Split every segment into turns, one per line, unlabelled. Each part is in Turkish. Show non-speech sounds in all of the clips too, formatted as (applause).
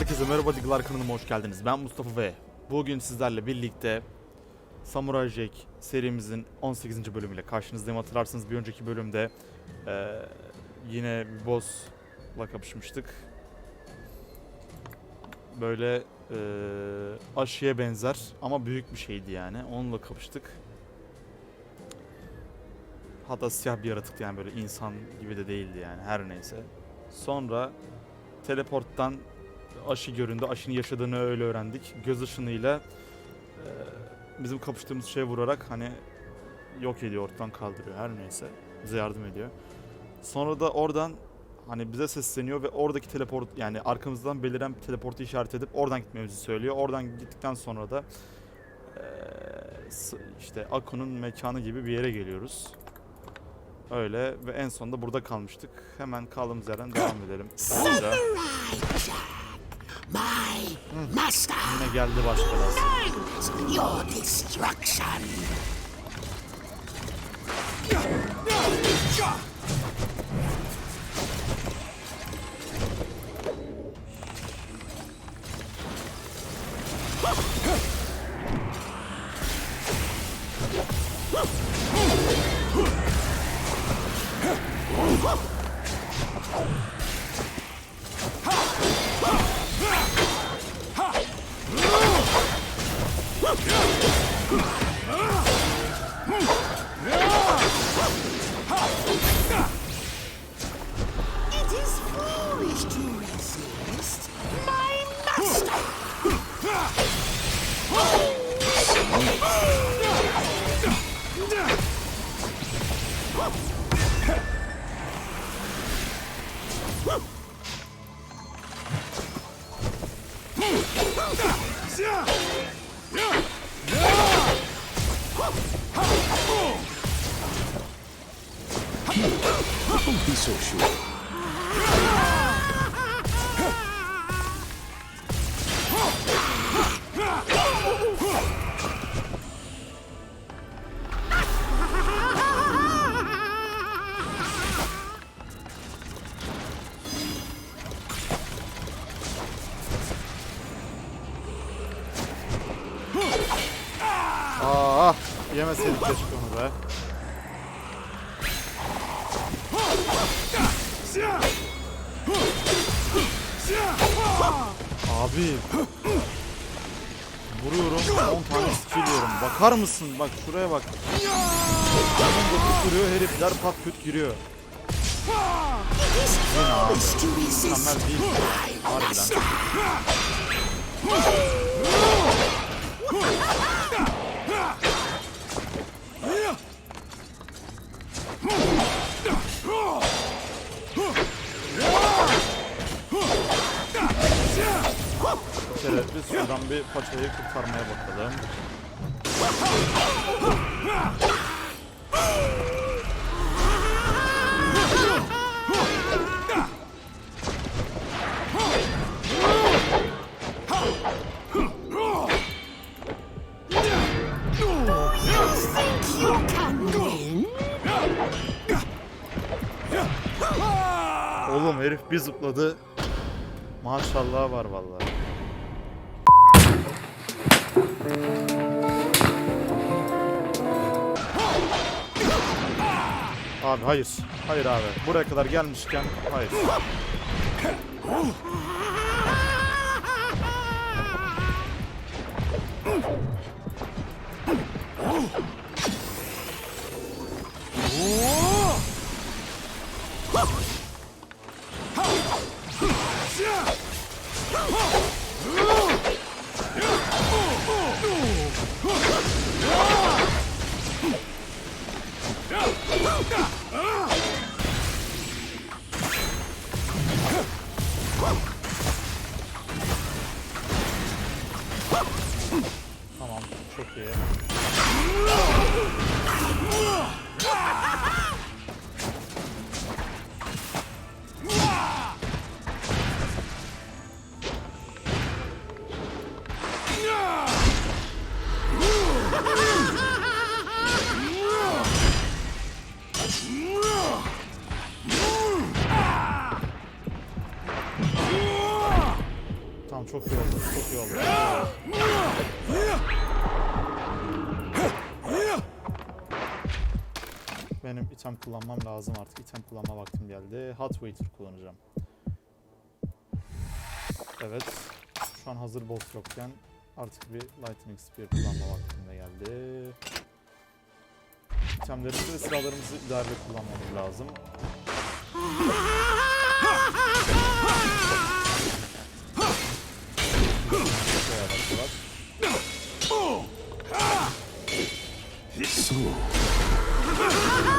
Herkese merhaba Diglar kanalıma hoş geldiniz. Ben Mustafa ve bugün sizlerle birlikte Samurai Jack serimizin 18. bölümüyle karşınızdayım. Hatırlarsınız bir önceki bölümde eee, yine bir boss'la kapışmıştık. Böyle eee, aşıya benzer ama büyük bir şeydi yani. Onunla kapıştık. Hatta siyah bir yaratıktı yani böyle insan gibi de değildi yani her neyse. Sonra teleporttan aşı göründü. Aşının yaşadığını öyle öğrendik. Göz ışınıyla e, bizim kapıştığımız şeye vurarak hani yok ediyor, ortadan kaldırıyor her neyse. Bize yardım ediyor. Sonra da oradan hani bize sesleniyor ve oradaki teleport yani arkamızdan beliren bir teleportu işaret edip oradan gitmemizi söylüyor. Oradan gittikten sonra da e, işte Ako'nun mekanı gibi bir yere geliyoruz. Öyle ve en sonunda burada kalmıştık. Hemen kaldığımız yerden devam edelim. Hızlıca.
My master
Yine geldi baş belası.
plans your destruction.
Be.
Abi. Vuruyorum 10 tane skill yiyorum. Bakar mısın? Bak şuraya bak. Hemen dokuz vuruyor herifler pat küt giriyor.
To resist
Mükemmel değil. Harbiden. Şöyle biz şuradan bir paçayı kurtarmaya bakalım. Oğlum herif bir zıpladı. Maşallah var vallahi. Abi hayır. Hayır abi. Buraya kadar gelmişken hayır. İtem kullanmam lazım artık. Item kullanma vaktim geldi. Hot Waiter kullanacağım. Evet. Şu an hazır boss yokken artık bir Lightning Spear kullanma vaktim de geldi. İtemlerimizi ve silahlarımızı idareli kullanmamız lazım. Şöyle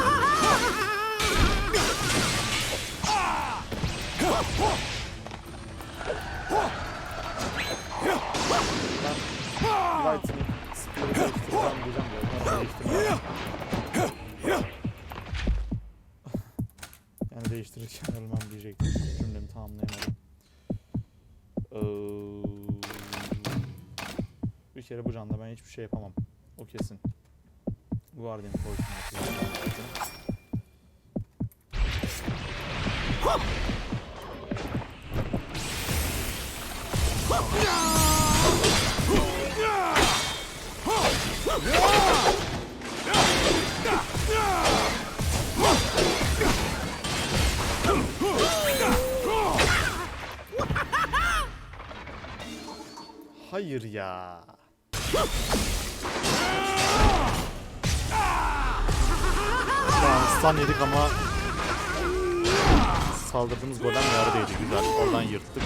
kere bu canda ben hiçbir şey yapamam. O kesin. Guardian zaten. Hayır ya. Şu an stun yedik ama saldırdığımız golem yerdeydi. Güzel. Oradan yırttık.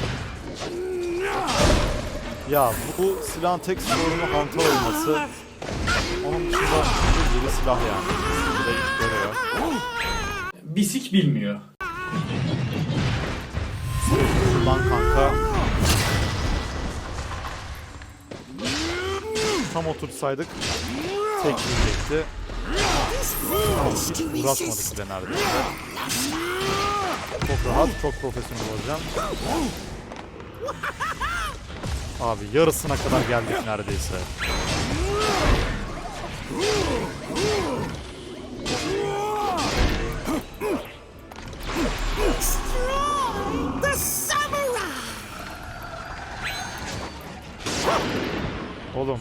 Ya bu silahın tek sorunu hantal olması. Onun dışında bir silah yani. Bir de görüyor.
Bisik bilmiyor.
Lan kanka. Tam otursaydık tek yiyecekti. Uğraşmadık bile neredeyse. Çok rahat, çok profesyonel olacağım. Abi yarısına kadar geldik neredeyse. Oğlum.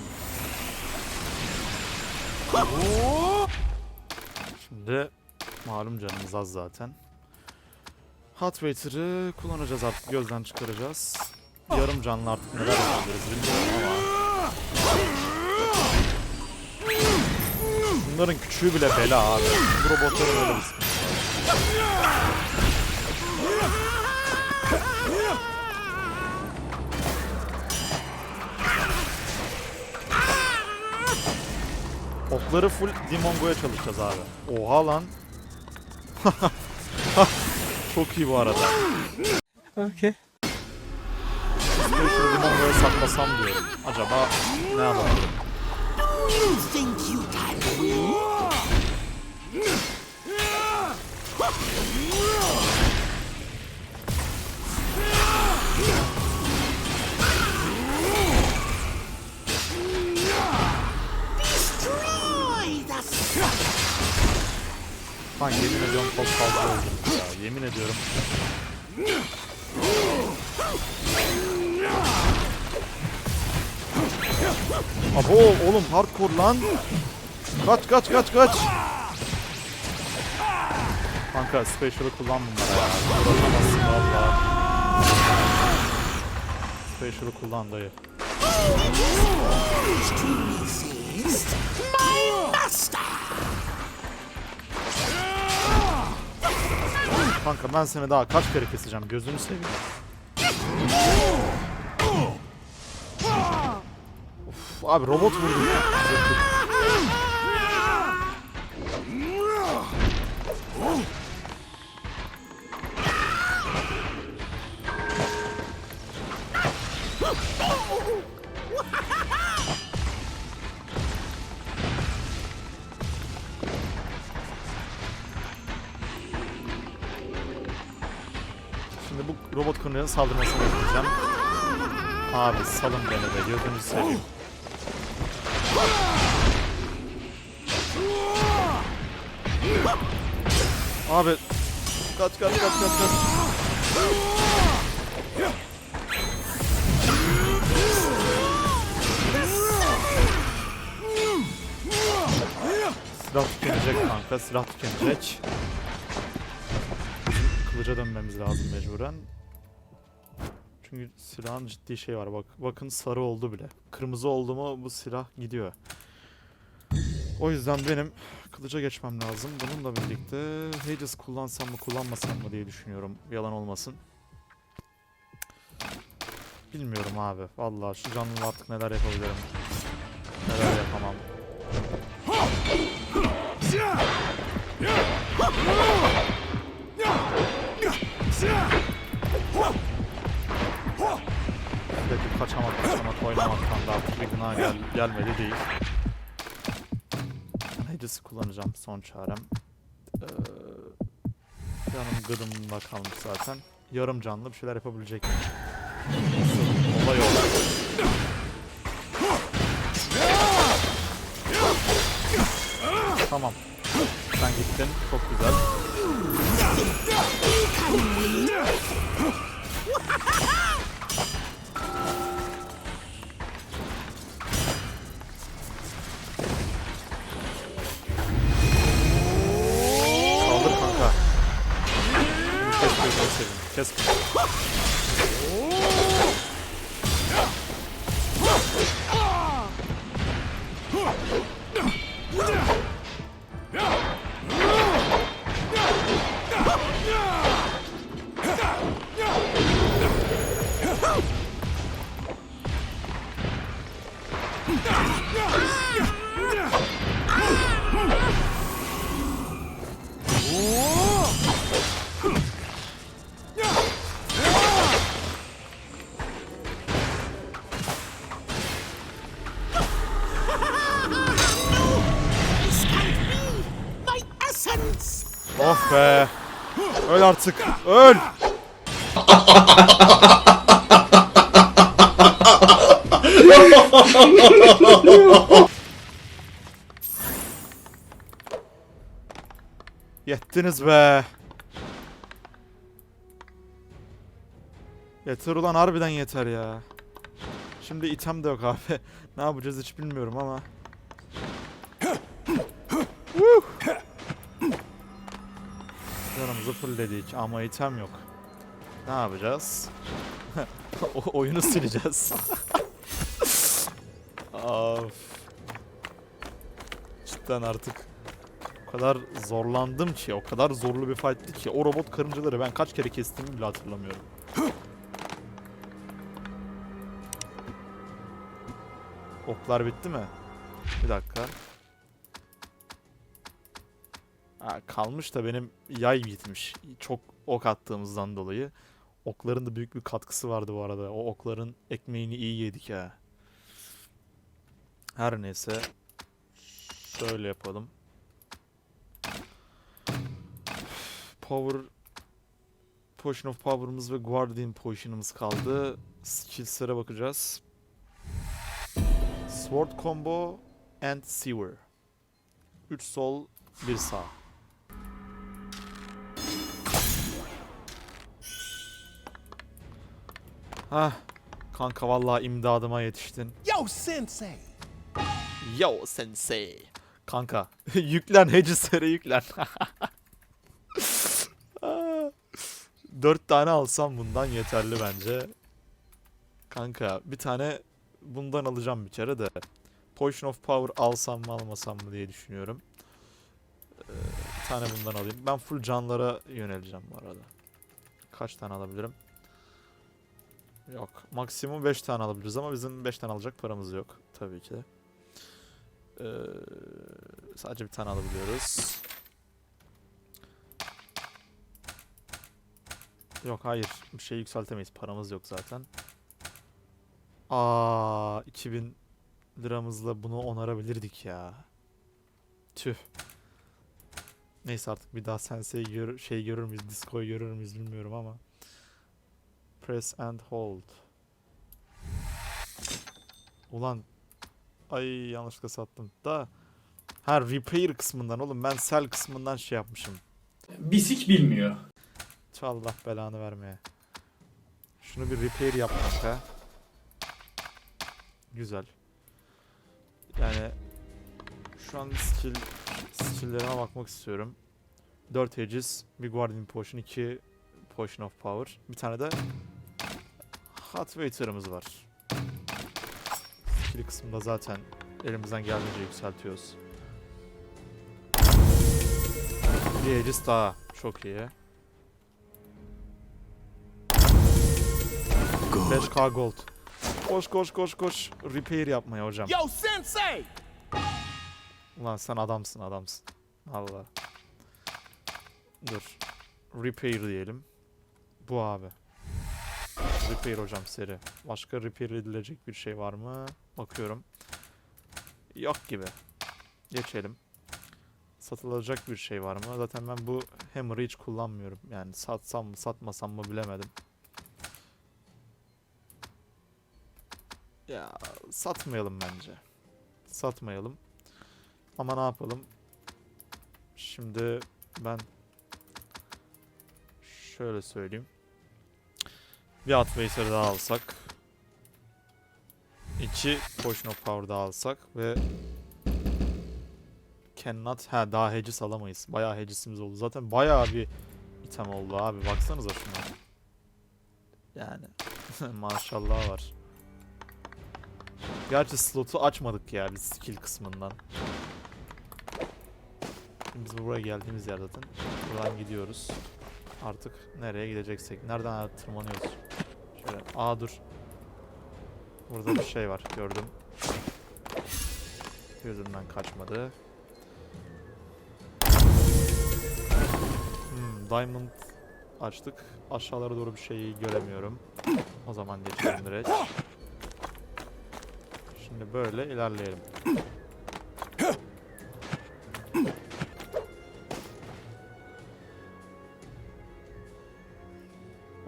Şimdi malum canımız az zaten. Hot Waiter'ı kullanacağız artık gözden çıkaracağız. Yarım canlı artık neler yapabiliriz bilmiyorum ama. Bunların küçüğü bile bela abi. Bu robotların öyle bir Okları full Dimongo'ya çalışacağız abi. Oha lan. (laughs) Çok iyi bu arada.
Okay.
Special Dimongo'ya saklasam diyorum. Acaba ne yapabilirim? Lan yemin ediyorum çok fazla öldüm ya. Yemin ediyorum. Abo oğlum hardcore lan. Kaç kaç kaç kaç. Kanka special'ı kullan bunlara ya. Uğraşamazsın valla. Special'ı kullan dayı. Kanka ben seni daha kaç kere keseceğim gözünü seveyim. Of, abi robot vurdu. onların saldırmasını bekleyeceğim. Abi salın beni de gözünü seveyim. Abi kaç kaç kaç kaç kaç. Silah tükenecek kanka silah tükenecek. Kılıca dönmemiz lazım mecburen. Çünkü silahın ciddi şey var. Bak, bakın sarı oldu bile. Kırmızı oldu mu bu silah gidiyor. O yüzden benim kılıca geçmem lazım. Bununla birlikte Hades kullansam mı kullanmasam mı diye düşünüyorum. Yalan olmasın. Bilmiyorum abi. Vallahi şu canlı artık neler yapabilirim. Neler yapamam. Gelmedi değil. Hades'i kullanacağım son çarem. Ee, canım gıdımda kalmış zaten. Yarım canlı bir şeyler yapabilecek mi? Asıl olay o. Tamam. Sen gittin. Çok güzel. Bunu kes gözünü seveyim. Kes. Öl artık. Öl. Yettiniz be. Yeter ulan harbiden yeter ya. Şimdi item de yok abi. (laughs) ne yapacağız hiç bilmiyorum ama. Woo! Canımızı fullledik ama item yok. Ne yapacağız? (laughs) o oyunu sileceğiz. (laughs) of. Cidden artık o kadar zorlandım ki, o kadar zorlu bir fight'ti ki o robot karıncaları ben kaç kere kestiğimi bile hatırlamıyorum. (gasps) Oklar bitti mi? Bir dakika. Ha, kalmış da benim yay bitmiş. Çok ok attığımızdan dolayı. Okların da büyük bir katkısı vardı bu arada. O okların ekmeğini iyi yedik ha. Her neyse. Şöyle yapalım. Power Potion of Power'ımız ve Guardian Potion'ımız kaldı. Skills'lere bakacağız. Sword Combo and Sewer. 3 sol, 1 sağ. Ah, kanka vallahi imdadıma yetiştin.
Yo, Sensei!
Yo sensei. Kanka (laughs) yüklen Hedges'lere yüklen. (laughs) Dört tane alsam bundan yeterli bence. Kanka bir tane bundan alacağım bir kere de. Potion of Power alsam mı almasam mı diye düşünüyorum. Ee, bir tane bundan alayım. Ben full canlara yöneleceğim bu arada. Kaç tane alabilirim? Yok. Maksimum 5 tane alabiliriz ama bizim 5 tane alacak paramız yok. Tabii ki. Ee, sadece bir tane alabiliyoruz. Yok hayır. Bir şey yükseltemeyiz. Paramız yok zaten. Aa 2000 liramızla bunu onarabilirdik ya. Tüh. Neyse artık bir daha Sensei gör şey görür müyüz, Disco'yu görür müyüz bilmiyorum ama. Press and hold. Ulan ay yanlışlıkla sattım da. Ha repair kısmından oğlum ben sell kısmından şey yapmışım.
Bisik bilmiyor.
Allah belanı vermeye. Şunu bir repair yap kanka. Güzel. Yani şu an skill Skill'lerime bakmak istiyorum. 4 Aegis, bir Guardian Potion, 2 Potion of Power. Bir tane de Hot Waiter'ımız var. Skill kısmında zaten elimizden geldiğince yükseltiyoruz. Bir Aegis daha. Çok iyi. 5k gold. Koş koş koş koş. Repair yapmaya hocam.
Yo, Sensei!
Ulan sen adamsın adamsın. Allah. Dur. Repair diyelim. Bu abi. Repair hocam seri. Başka repair edilecek bir şey var mı? Bakıyorum. Yok gibi. Geçelim. Satılacak bir şey var mı? Zaten ben bu hammer'ı hiç kullanmıyorum. Yani satsam mı satmasam mı bilemedim. Ya satmayalım bence. Satmayalım. Ama ne yapalım? Şimdi ben şöyle söyleyeyim. Bir at Waster daha alsak. iki Potion of Power daha alsak ve Cannot ha daha Hedges alamayız. Bayağı Hedges'imiz oldu. Zaten bayağı bir item oldu abi. Baksanıza şuna. Yani (laughs) maşallah var. Gerçi slotu açmadık ya biz skill kısmından. Biz buraya geldiğimiz yer zaten. Buradan gidiyoruz. Artık nereye gideceksek. Nereden tırmanıyoruz? Şöyle. Aa dur. Burada bir şey var. Gördüm. Gözümden kaçmadı. Hmm, diamond açtık. Aşağılara doğru bir şey göremiyorum. O zaman geçelim direkt. Şimdi böyle ilerleyelim.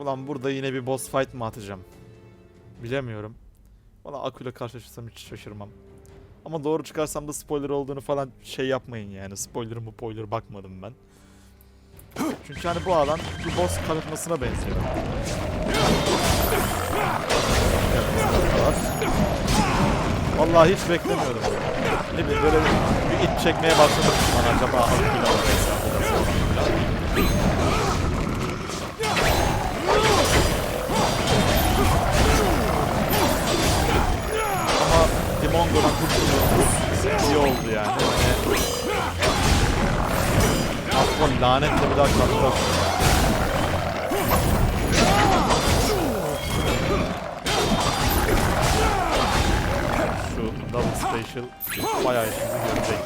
Ulan burada yine bir boss fight mı atacağım? Bilemiyorum. Valla Aku'yla karşılaşırsam hiç şaşırmam. Ama doğru çıkarsam da spoiler olduğunu falan şey yapmayın yani. Spoiler mı spoiler bakmadım ben. Çünkü hani bu alan bir boss kapatmasına benziyor. Vallahi hiç beklemiyordum. Ne bileyim böyle bir it çekmeye başladım. Bana acaba Aku'yla Dimongo'dan kurtulduğumuz iyi oldu yani. yani aklıma lanetle bir daha kalktı. Şu double special bayağı işimizi görecek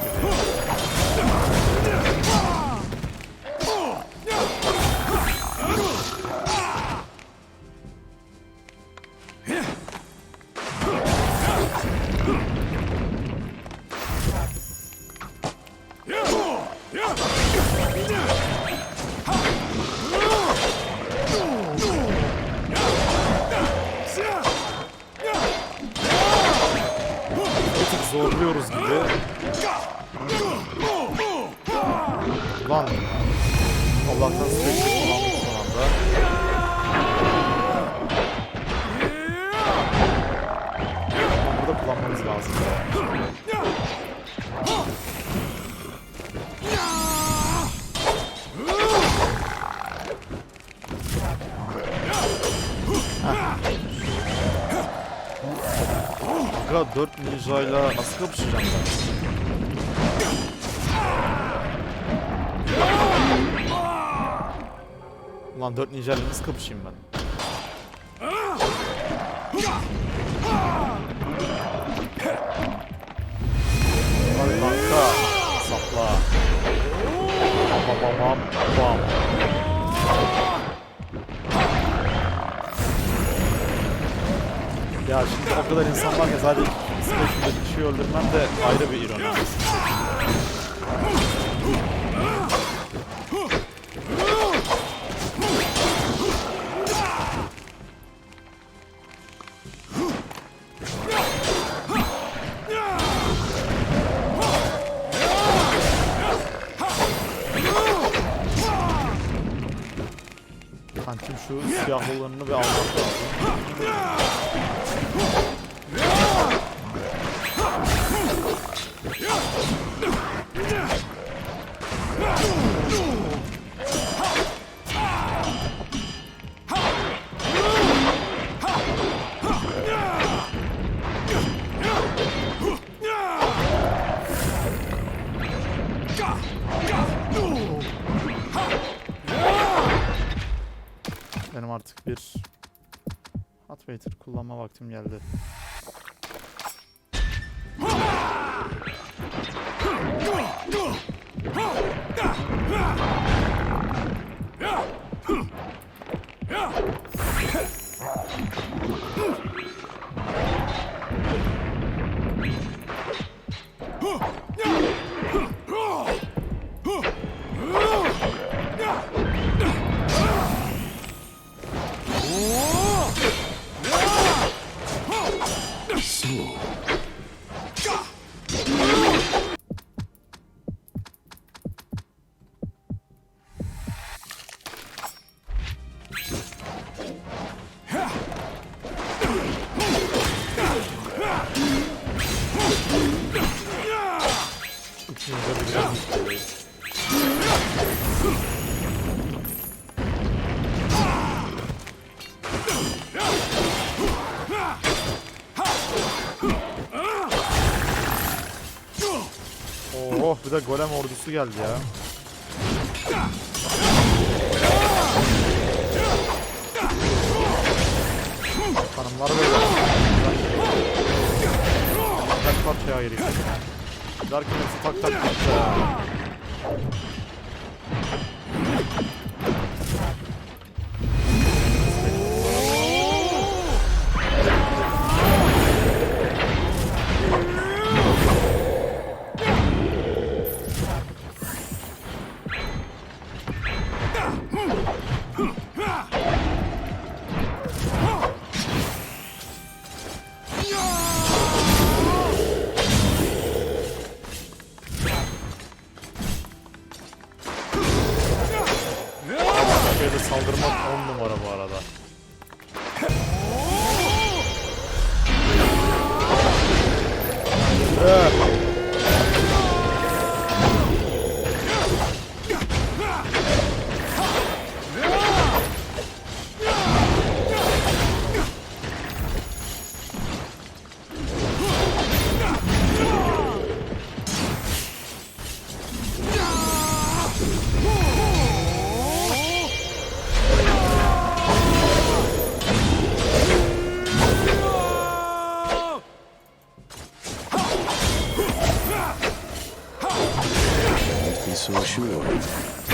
Aga 4 ninjayla nasıl kapışacağım ben? Ulan 4 ninjayla nasıl kapışayım ben? Hadi kanka sapla. Bam bam bam bam. Ya şimdi o kadar insan var ya zaten special'da bir kişiyi öldürmem de ayrı bir ironi. Kankim şu siyah olanını bir almak lazım. Geldi. Oh bir de golem ordusu geldi ya. Hanımlar böyle. Kaç parçaya ayırayım. Derken hepsi tak tak gitti ya.
Thank you. Sure.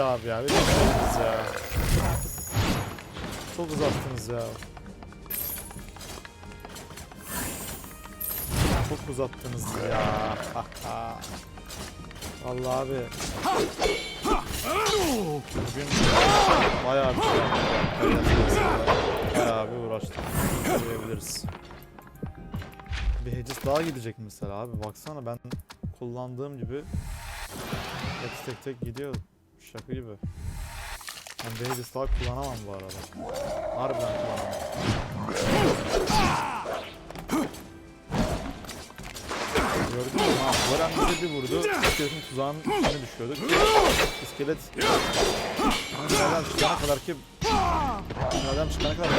Hadi abi ya. Ya. Çok uzattınız ya. Çok uzattınız ya. (laughs) Allah abi. Bugün bayağı bir şey. Bayağı bir uğraştık. Diyebiliriz. Bir Hedges daha gidecek mesela abi. Baksana ben kullandığım gibi hepsi tek tek gidiyor. Şaka gibi. Ben Hedges daha kullanamam bu arada. Harbiden kullanamam. Gördün mü? Ha, Goran bize bir vurdu. İskeletin tuzağının içine düşüyorduk. İskelet Nereden çıkana kadar ki Nereden çıkana kadar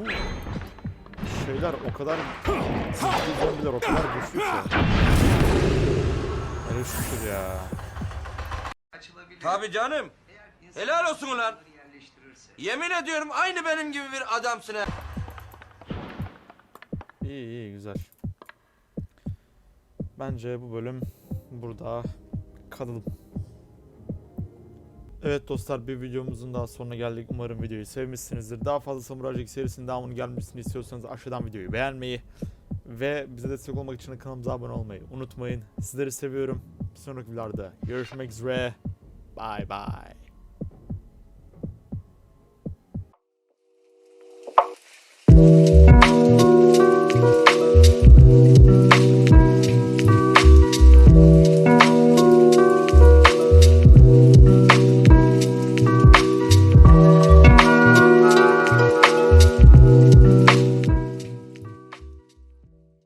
Bu şeyler o kadar zıplı zombiler o kadar güçlü ki. Hele şükür ya.
Tabii canım. Helal olsun ulan. Yemin ediyorum aynı benim gibi bir adamsın ha.
İyi iyi güzel. Bence bu bölüm burada kalalım. Evet dostlar bir videomuzun daha sonuna geldik. Umarım videoyu sevmişsinizdir. Daha fazla Samurai Jack serisinin devamının gelmesini istiyorsanız aşağıdan videoyu beğenmeyi ve bize destek olmak için kanalımıza abone olmayı unutmayın. Sizleri seviyorum. Bir sonraki videolarda görüşmek üzere. Bye bye.